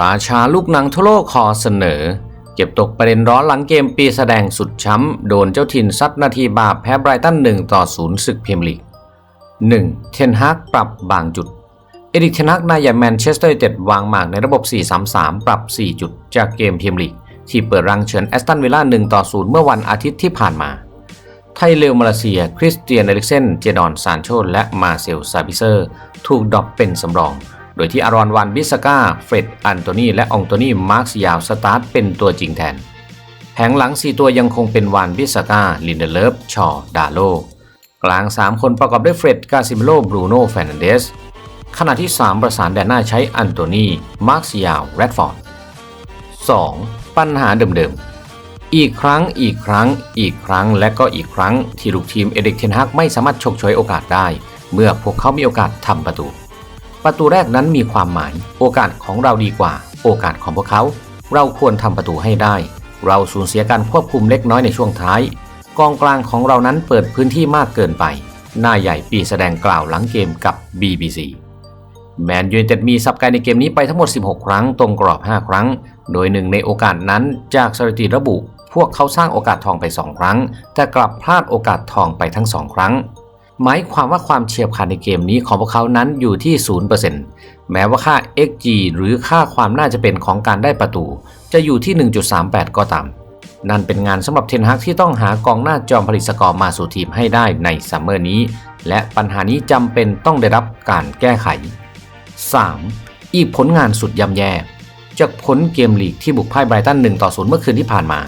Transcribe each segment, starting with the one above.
ราชาลูกหนังทั่วโลกขอเสนอ เก็บตกประเด็นร้อนหลังเกมปีแสดงสุดช้ำ โดนเจ้าถิ่นซัดนาทีบาปแพ้ไบรตัน1ต่อ0ศึกพรีเมียร์ลีก 1. เทนฮากปรับบางจุด เอริกเทนฮากนายแมนเชสเตอร์ยูไนเต็ดวางหมากในระบบ 4-3-3 ปรับ 4 จุด จากเกมพรีเมียร์ลีก ที่เปิดรังเฉินแอสตันวิลล่า1ต่อ0เมื่อวันอาทิตย์ที่ผ่านมา ไทยเลวมาเลเซีย คริสเตียนเอริกเซน เจดอนซานโชและมาเซลซาบิเซอร์ ถูกดรอปเป็นสำรอง โดยที่อารอนวันบิสกาเฟร็ดอันโตนีและองโตนีมาร์คสยาวสตาร์ทเป็นตัวจริงแทนแผงหลัง 4 ตัวยังคงเป็นวานบิสกาลินเดเลฟชอดาโลกลาง 3 คนประกอบด้วยเฟร็ดกาซิเมโลบรูโน่แฟรนันเดสขณะที่ 3 ประสานแดนหน้าใช้อันโตนีมาร์คสยาวแรดฟอร์ด 2. ปัญหาเดิมๆ อีกครั้งอีกครั้ง อีกครั้งและก็อีกครั้งที่ลูกทีมเอเด็กเทนฮักไม่สามารถฉกฉวยโอกาสได้ เมื่อพวกเขามีโอกาสทำประตู ประตูแรกนั้นมีความหมาย โอกาสของเราดีกว่า โอกาสของพวกเขา เราควรทำประตูให้ได้ เราสูญเสียการควบคุมเล็กน้อยในช่วงท้าย กองกลางของเรานั้นเปิดพื้นที่มากเกินไปหน้าใหญ่ปีแสดงกล่าวหลังเกมกับ BBC แมนยูไนเต็ดมีสับไกในเกมนี้ไปทั้งหมด 16 ครั้ง ตรงกรอบ 5 ครั้ง โดยหนึ่งในโอกาสนั้นจากสถิติระบุ พวกเขาสร้างโอกาสทองไป 2 ครั้ง แต่กลับพลาดโอกาสทองไปทั้ง 2 ครั้ง หมายความว่าความเฉียบขาดในเกมนี้ของพวกเขานั้นอยู่ที่ 0%แม้ว่าค่า XG หรือค่าความน่าจะเป็นของการได้ประตู จะอยู่ที่ 1.38 ก็ตาม นั่นเป็นงานสำหรับเทนฮักที่ต้องหากองหน้าจอมผลิตสกอร์มาสู่ทีมให้ได้ในซัมเมอร์นี้ และปัญหานี้จำเป็นต้องได้รับการแก้ไข 3. อีกผลงานสุดย่ำแย่ จากผลเกมลีกที่บุกพ่ายไบรตัน1ต่อ0เมื่อคืนที่ผ่านมา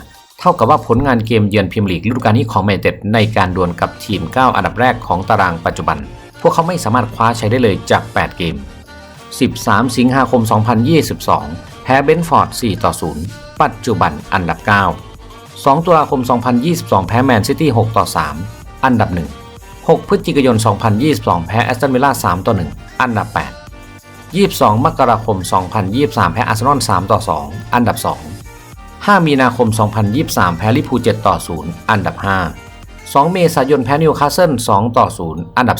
ท่ากับว่าผลงานเกมเยือนพรีเมียร์ลีกฤดูกาลนี้ของแมนเต็ดในการดวลกับทีม 9 อันดับแรกของตารางปัจจุบัน พวกเขาไม่สามารถคว้าใช้ได้เลยจาก 8 เกม 13 สิงหาคม 2022 แพ้เบนฟอร์ด 4 ต่อ 0 ปัจจุบันอันดับ 9 2 ตุลาคม 2022 แพ้แมนซิตี้ 6 ต่อ 3 อันดับ 1 6 พฤศจิกายน 2022 แพ้แอสตันวิลล่า 3 ต่อ 1 อันดับ 8 22 มกราคม 2023 แพ้อาร์เซนอล 3 ต่อ 2 อันดับ 2 5 มีนาคม 2023 แพ้ลิเวอร์พู7ต่อ 0 อันดับ 5 2 เมษายนแพ้นิวคาสเซิล2ต่อ 0 อันดับ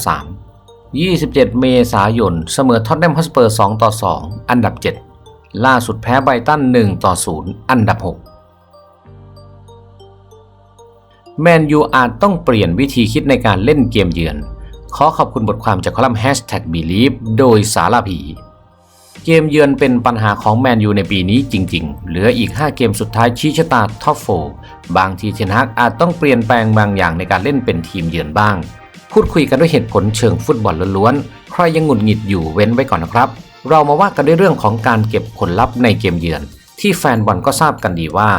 3 27 เมษายนเสมอท็อตแนมฮอสเปอร์2ต่อ 2 อันดับ 7 ล่าสุดแพ้ไบตัน1ต่อ 0 อันดับ 6 แมนยูอาจต้องเปลี่ยนวิธีคิดในการเล่นเกมเยือน ขอขอบคุณบทความจากคอลัมน์ Hashtag Believe โดยสารพี เกมเยือนเป็นปัญหาของแมนยูในปีนี้จริง ๆ เหลืออีก 5 เกมสุดท้ายชี้ชะตาท็อปโฟบางทีเทนฮักอาจต้องเปลี่ยนแปลงบางอย่างในการเล่นเป็นทีมเยือนบ้าง พูดคุยกันด้วยเหตุผลเชิงฟุตบอลล้วนๆ ใครยังหงุดหงิดอยู่เว้นไว้ก่อนนะครับ เรามาว่ากันด้วยเรื่องของการเก็บผลลัพธ์ในเกมเยือน ที่แฟนบอลก็ทราบกันดีว่า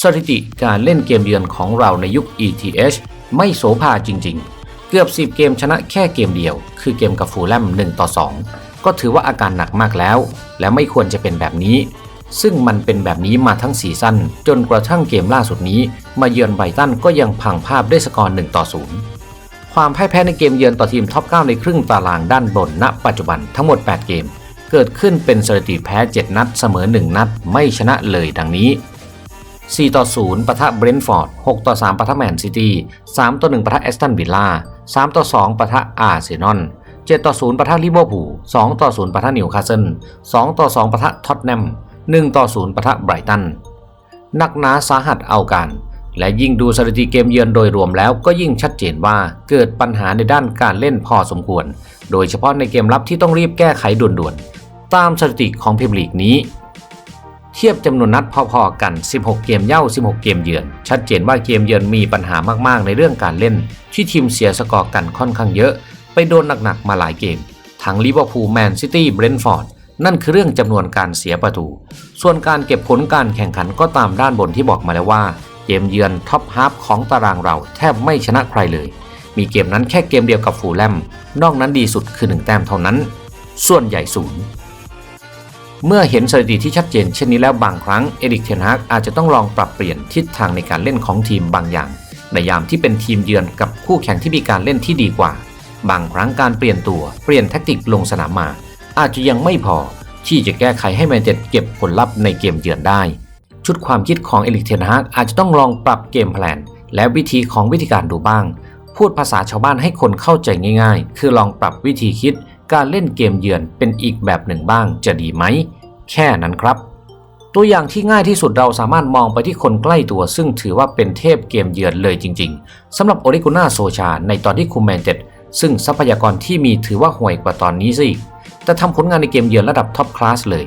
สถิติการเล่นเกมเยือนของเราในยุค ETH ไม่โสภาจริง ๆ เกือบ 10 เกมชนะแค่เกมเดียว คือเกมกับฟูลแลม1ต่อ2 ก็ถือว่าอาการหนักมากแล้ว และไม่ควรจะเป็นแบบนี้ ซึ่งมันเป็นแบบนี้มาทั้งซีซั่นจนกระทั่งเกมล่าสุดนี้ มาเยือนไบรตันก็ยังพังภาพด้วยสกอร์1ต่อ0ความพ่ายแพ้ในเกมเยือนต่อทีมท็อป 9 ในครึ่งตารางด้านบนณ ปัจจุบันทั้งหมด 8 เกม เกิดขึ้นเป็นสถิติแพ้ 7 นัดเสมอ 1 นัด ไม่ชนะเลยดังนี้4ต่อ0ปะทะเบรนท์ฟอร์ด6ต่อ3ปะทะแมนซิตี้3ต่อ1ปะทะแอสตันวิลล่า3ต่อ2ปะทะอาร์เซนอล 7ต่อ0ปะทะลิเวอร์พูล2ต่อ0ปะทะนิวคาสเซิล2ต่อ2ปะทะท็อตแนม1ต่อ0ปะทะไบรตันนักหนาสาหัสเอาการ และยิ่งดูสถิติเกมเยือนโดยรวมแล้วก็ยิ่งชัดเจนว่าเกิดปัญหาในด้านการเล่นพอสมควร โดยเฉพาะในเกมรับที่ต้องรีบแก้ไขด่วนๆ ตามสถิติของพรีเมียร์ลีกนี้ เทียบจำนวนนัดพอๆกัน 16 เกมเย่า 16 เกมเยือน ชัดเจนว่าเกมเยือนมีปัญหามากๆ ในเรื่องการเล่น ที่ทีมเสียสกอร์กันค่อนข้างเยอะ ไปโดนหนักๆมาหลายเกม ทั้งลิเวอร์พูลแมนซิตี้เบรนท์ฟอร์ดนั่นคือเรื่องจำนวนการเสียประตู ส่วนการเก็บผลการแข่งขันก็ตามด้านบนที่บอกมาแล้วว่า เกมเยือนท็อปฮาฟของตารางเราแทบไม่ชนะใครเลย มีเกมนั้นแค่เกมเดียวกับฟูลแลม นอกนั้นดีสุดคือ 1 แต้มเท่านั้น ส่วนใหญ่ศูนย์เมื่อเห็นสถิติที่ชัดเจนเช่นนี้แล้วบางครั้งเอริกเทนฮากอาจจะต้องลองปรับเปลี่ยนทิศทางในการเล่นของทีมบางอย่าง ในยามที่เป็นทีมเยือนกับคู่แข่งที่มีการเล่นที่ดีกว่า บางครั้งการเปลี่ยนตัวเปลี่ยนแทคติกลงสนามมา อาจจะยังไม่พอที่จะแก้ไขให้แมนเชสเตอร์เก็บผลลัพธ์ในเกมเยือนได้ ชุดความคิดของเอริกเทนฮากอาจจะต้องลองปรับเกมแพลนและวิธีของวิธีการดูบ้าง พูดภาษาชาวบ้านให้คนเข้าใจง่าย ๆ คือลองปรับวิธีคิดการเล่นเกมเยือนเป็นอีกแบบหนึ่งบ้างจะดีไหม แค่นั้นครับ ตัวอย่างที่ง่ายที่สุดเราสามารถมองไปที่คนใกล้ตัว ซึ่งถือว่าเป็นเทพเกมเยือนเลยจริง ๆสำหรับโอริกุน่าโซชาในตอนที่คุมแมนเต็ด ซึ่งทรัพยากรที่มีถือว่าห่วยกว่าตอนนี้สิแต่ทำผลงานในเกมเยือนระดับท็อปคลาสเลย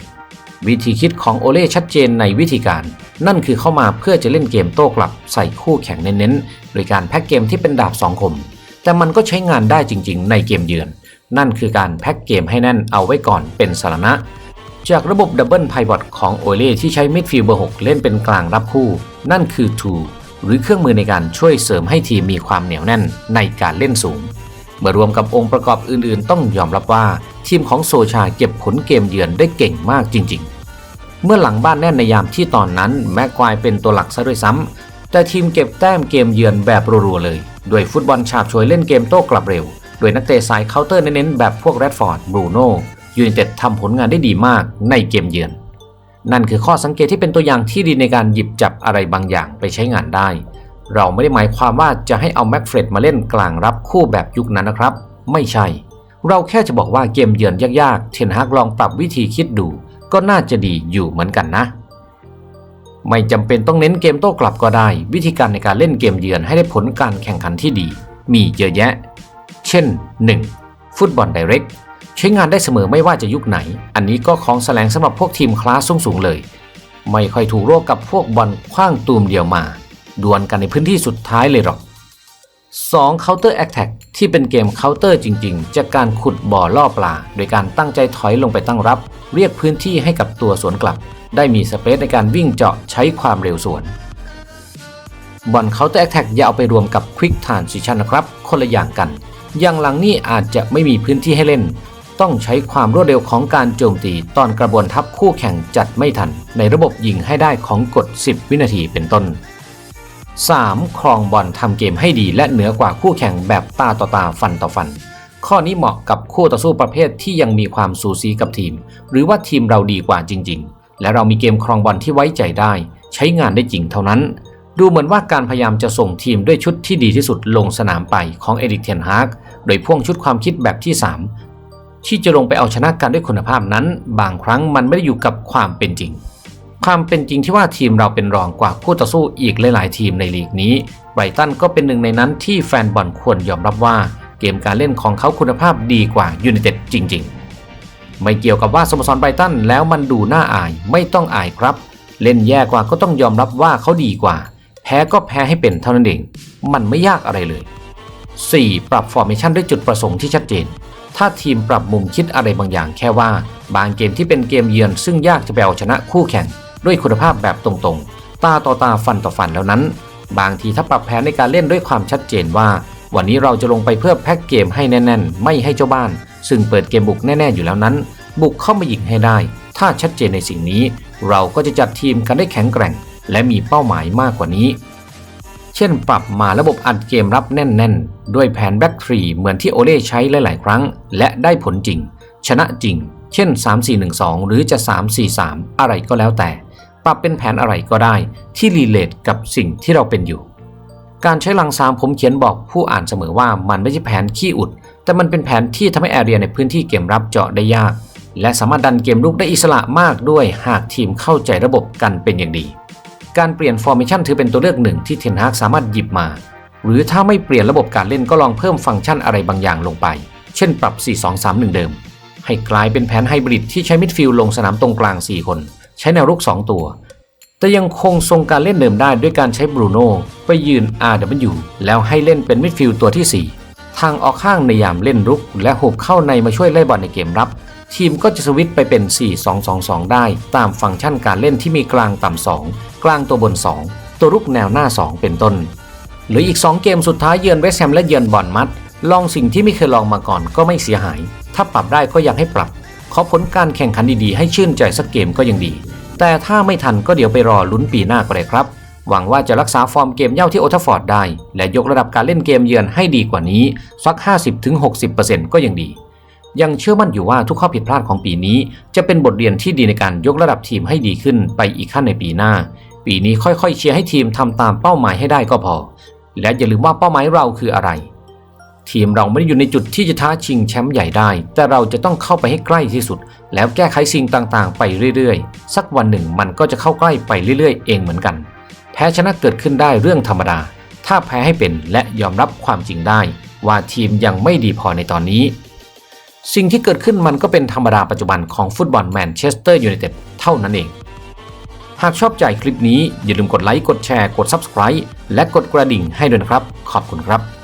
วิธีคิดของโอเล่ชัดเจนในวิธีการ นั่นคือเข้ามาเพื่อจะเล่นเกมโต้กลับใส่คู่แข่งเน้นๆ โดยการแพ็กเกมที่เป็นดาบสองคม แต่มันก็ใช้งานได้จริง ๆ ในเกมเยือน นั่นคือการแพ็กเกมให้แน่นเอาไว้ก่อนเป็นสาระจากระบบดับเบิลไพ v อตของโอเล่ที่ใช้มิดฟิลเบอร์6เล่นเป็นกลางรับคู่ นั่นคือ2หรือเครื่องมือในการช่วยเสริมให้ทีมมีความเหนียวแน่นในการเล่นสูง เมื่อรวมกับองค์ประกอบอื่นๆ ต้องยอมรับว่าทีมของโซชาเก็บผลเกมเยือนได้เก่งมากจริง ๆ เมื่อหลังบ้านแน่นในยามที่ตอนนั้นแม็กควายเป็นตัวหลักซะด้วยซ้ำแต่ทีมเก็บแต้มเกมเยือนแบบรัวๆเลย ด้วยฟุตบอลฉาบฉวยเล่นเกมโต้กลับเร็ว โดยนักเตะสายเคาน์เตอร์เน้นๆแบบพวกแรดฟอร์ดบรูโน่ยูไนเต็ดทำผลงานได้ดีมากในเกมเยือน นั่นคือข้อสังเกตที่เป็นตัวอย่างที่ดีในการหยิบจับอะไรบางอย่างไปใช้งานได้ เราไม่ได้หมายความว่าจะให้เอาแม็กเฟรดมาเล่นกลางรับคู่แบบยุคนั้นนะครับ ไม่ใช่ เราแค่จะบอกว่าเกมเยือนยากๆ เทนฮากลองปรับวิธีคิดดู ก็น่าจะดีอยู่เหมือนกันนะ ไม่จำเป็นต้องเน้นเกมโต้กลับก็ได้ วิธีการในการเล่นเกมเยือนให้ได้ผลการแข่งขันที่ดี มีเยอะแยะ เช่น 1. ฟุตบอลไดเรกใช้งานได้เสมอไม่ว่าจะยุคไหน อันนี้ก็ของแสลงสำหรับพวกทีมคลาสสูงๆเลย ไม่ค่อยถูกโรคกับพวกบอลคว้างตูมเดียวมา ดวลกันในพื้นที่สุดท้ายเลยหรอก 2. Counter Attack ที่เป็นเกมเคาน์เตอร์จริงๆ จากการขุดบ่อล่อปลา โดยการตั้งใจถอยลงไปตั้งรับ เรียกพื้นที่ให้กับตัวสวนกลับ ได้มีสเปซในการวิ่งเจาะใช้ความเร็วสวนบอล Counter Attack อย่าเอาไปรวมกับ Quick Transition นะครับ คนละอย่างกัน อย่างหลังนี่อาจจะไม่มีพื้นที่ให้เล่น ต้องใช้ความรวดเร็วของการโจมตีตอนกระบวนทัพคู่แข่งจัดไม่ทัน ในระบบยิงให้ได้ของกฎ 10 วินาทีเป็นต้น 3. ครองบอลทำเกมให้ดีและเหนือกว่าคู่แข่งแบบตาต่อตาฟันต่อฟัน ข้อนี้เหมาะกับคู่ต่อสู้ประเภทที่ยังมีความสูสีกับทีม หรือว่าทีมเราดีกว่าจริง ๆ และเรามีเกมครองบอลที่ไว้ใจได้ ใช้งานได้จริงเท่านั้น ดูเหมือนว่าการพยายามจะส่งทีมด้วยชุดที่ดีที่สุดลงสนามไปของเอริกเทนฮากโดยพ่วงชุดความคิดแบบที่ 3 ที่จะลงไปเอาชนะกันด้วยคุณภาพนั้น บางครั้งมันไม่ได้อยู่กับความเป็นจริง ความเป็นจริงที่ว่าทีมเราเป็นรองกว่าคู่ต่อสู้อีกหลายๆทีมในลีกนี้ ไบรตันก็เป็นหนึ่งในนั้นที่แฟนบอลควรยอมรับว่า เกมการเล่นของเขาคุณภาพดีกว่ายูไนเต็ดจริง ๆ ไม่เกี่ยวกับว่าสโมสรไบรตันแล้วมันดูน่าอายไม่ต้องอายครับ เล่นแย่กว่าก็ต้องยอมรับว่าเขาดีกว่า แพ้ก็แพ้ให้เป็นเท่านั้นเองมันไม่ยากอะไรเลย 4. ปรับฟอร์เมชันด้วยจุดประสงค์ที่ชัดเจน ถ้าทีมปรับมุมคิดอะไรบางอย่างแค่ว่า บางเกมที่เป็นเกมเยือนซึ่งยากจะไปเอาชนะคู่แข่ง ด้วยคุณภาพแบบตรงๆ ตาต่อตาฟันต่อฟันแล้วนั้น บางทีถ้าปรับแผนในการเล่นด้วยความชัดเจนว่า วันนี้เราจะลงไปเพื่อแพ็กเกมให้แน่น ๆ ไม่ให้เจ้าบ้าน ซึ่งเปิดเกมบุกแน่ ๆ อยู่แล้วนั้น บุกเข้ามายิงให้ได้ ถ้าชัดเจนในสิ่งนี้ เราก็จะจัดทีมกันได้แข็งแกร่ง และมีเป้าหมายมากกว่านี้ เช่น ปรับมาระบบอัดเกมรับแน่น ๆ ด้วยแผนแบ็กทรีเหมือนที่โอเล่ใช้หลายๆ ครั้ง และได้ผลจริง ชนะจริงเช่น 3-4-1-2 หรือจะ 3-4-3 อะไรก็แล้วแต่ ปรับเป็นแผนอะไรก็ได้ที่รีเลทกับสิ่งที่เราเป็นอยู่ การใช้ลังสามผมเขียนบอกผู้อ่านเสมอว่ามันไม่ใช่แผนขี้อุด แต่มันเป็นแผนที่ทำให้แอเรียในพื้นที่เกมรับเจาะได้ยาก และสามารถดันเกมลุกได้อิสระมากด้วยหากทีมเข้าใจระบบกันเป็นอย่างดี การเปลี่ยนฟอร์เมชันถือเป็นตัวเลือกหนึ่งที่เทนฮากสามารถหยิบมา หรือถ้าไม่เปลี่ยนระบบการเล่นก็ลองเพิ่มฟังก์ชันอะไรบางอย่างลงไป เช่นปรับ 4-2-3-1 เดิม ให้กลายเป็นแผนไฮบริดที่ใช้มิดฟิลด์ลงสนามตรงกลาง 4 คน ใช้แนวรุก 2 ตัว แต่ยังคงทรงการเล่นเดิมได้ด้วยการใช้บรูโน่ไปยืน RW แล้วให้เล่นเป็นมิดฟิลด์ตัวที่ 4 ทางออกข้างในยามเล่นรุก และหุบเข้าในมาช่วยไล่บอลในเกมรับ ทีมก็จะสวิตไปเป็น 4-2-2-2 ได้ ตามฟังก์ชันการเล่นที่มีกลางต่ำ2 กลางตัวบน 2 ตัวรุกแนวหน้า 2 เป็นต้นหรืออีก 2 เกมสุดท้ายเยือนเวสแฮมและเยือนบอนมัด ลองสิ่งที่ไม่เคยลองมาก่อนก็ไม่เสียหาย ถ้าปรับได้ก็ยังให้ปรับ ขอผลการแข่งขันดีๆ ให้ชื่นใจสักเกมก็ยังดี แต่ถ้าไม่ทันก็เดี๋ยวไปรอลุ้นปีหน้าก็ได้ครับ หวังว่าจะรักษาฟอร์มเกมเย่าที่โอทัฟฟอร์ดได้ และยกระดับการเล่นเกมเยือนให้ดีกว่านี้ สัก 50-60%ก็ยังดี ยังเชื่อมั่นอยู่ว่าทุกข้อผิดพลาดของปีนี้ จะเป็นบทเรียนที่ดีในการยกระดับทีมให้ดีขึ้นไปอีกขั้นในปีหน้า ปีนี้ค่อยๆ เชียร์ให้ทีมทำตามเป้าหมายให้ได้ก็พอ และอย่าลืมว่าเป้าหมายเราคืออะไร ทีมเราไม่ได้อยู่ในจุดที่จะท้าชิงแชมป์ใหญ่ได้ แต่เราจะต้องเข้าไปให้ใกล้ที่สุด แล้วแก้ไขสิ่งต่างๆ ไปเรื่อยๆ สักวันหนึ่งมันก็จะเข้าใกล้ไปเรื่อยๆ เองเหมือนกัน แพ้ชนะเกิดขึ้นได้เรื่องธรรมดา ถ้าแพ้ให้เป็นและยอมรับความจริงได้ ว่าทีมยังไม่ดีพอในตอนนี้ สิ่งที่เกิดขึ้นมันก็เป็นธรรมดาปัจจุบันของฟุตบอลแมนเชสเตอร์ยูไนเต็ดเท่านั้นเองหากชอบใจคลิปนี้อย่าลืมกดไลค์ กดแชร์ กด Subscribe และกดกระดิ่งให้ด้วยนะครับ ขอบคุณครับ